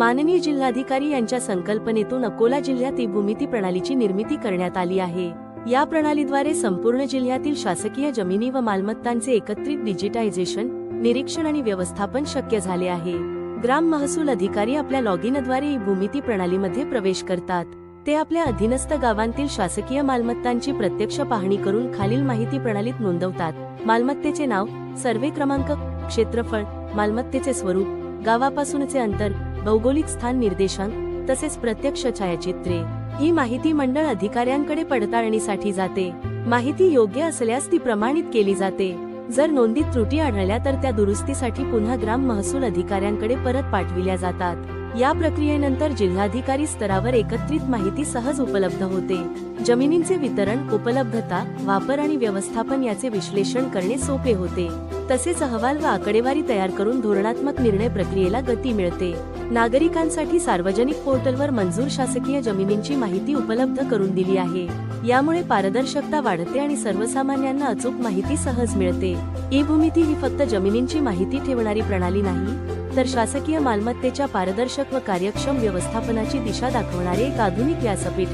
माननीय जिल्हाधिकारी यांच्या संकल्पनेतून अकोला जिल्ह्यात ई भूमिती प्रणालीची निर्मिती करण्यात आली आहे. या प्रणालीद्वारे संपूर्ण जिल्ह्यातील शासकीय जमिनी व मालमत्तांचे एकत्रित डिजिटायझेशन निरीक्षण आणि व्यवस्थापन शक्य झाले आहे. ग्राम महसूल अधिकारी आपल्या लॉगिनद्वारे ई भूमिती प्रणालीमध्ये प्रवेश करतात. ते आपल्या अधीनस्थ गावांतील शासकीय मालमत्तांची प्रत्यक्ष पाहणी करून खालील माहिती प्रणालीत नोंदवतात. मालमत्तेचे नाव सर्वे क्रमांक क्षेत्रफळ मालमत्तेचे स्वरूप गावापासूनचे अंतर भौगोलिक स्थान निर्देशांक तसेच प्रत्यक्ष छायाचित्रे. ही माहिती मंडळ अधिकाऱ्यांकडे पडताळणीसाठी जाते. माहिती योग्य असल्यास ती प्रमाणित केली जाते. जर नोंदीत त्रुटी आढळल्या तर त्या दुरुस्तीसाठी पुन्हा ग्राम महसूल अधिकाऱ्यांकडे परत पाठविल्या जातात. या प्रक्रियेनंतर जिल्हाधिकारी स्तरावर एकत्रित माहिती सहज उपलब्ध होते. जमिनींचे वितरण उपलब्धता वापर आणि व्यवस्थापन याचे विश्लेषण करणे सोपे होते. तसेच अहवाल व आकडेवारी तयार करून धोरणात्मक निर्णय प्रक्रियेला गती मिळते. नागरिकांसाठी सार्वजनिक पोर्टलवर मंजूर शासकीय जमिनींची माहिती उपलब्ध करून दिली आहे. यामुळे पारदर्शकता वाढते आणि सर्वसामान्यांना अचूक माहिती सहज मिळते. ई भूमिती ही फक्त जमिनींची माहिती ठेवणारी प्रणाली नाही तर शासकीय मालमत्तेच्या पारदर्शक व कार्यक्षम व्यवस्थापनाची दिशा दाखवणारे एक आधुनिक व्यासपीठ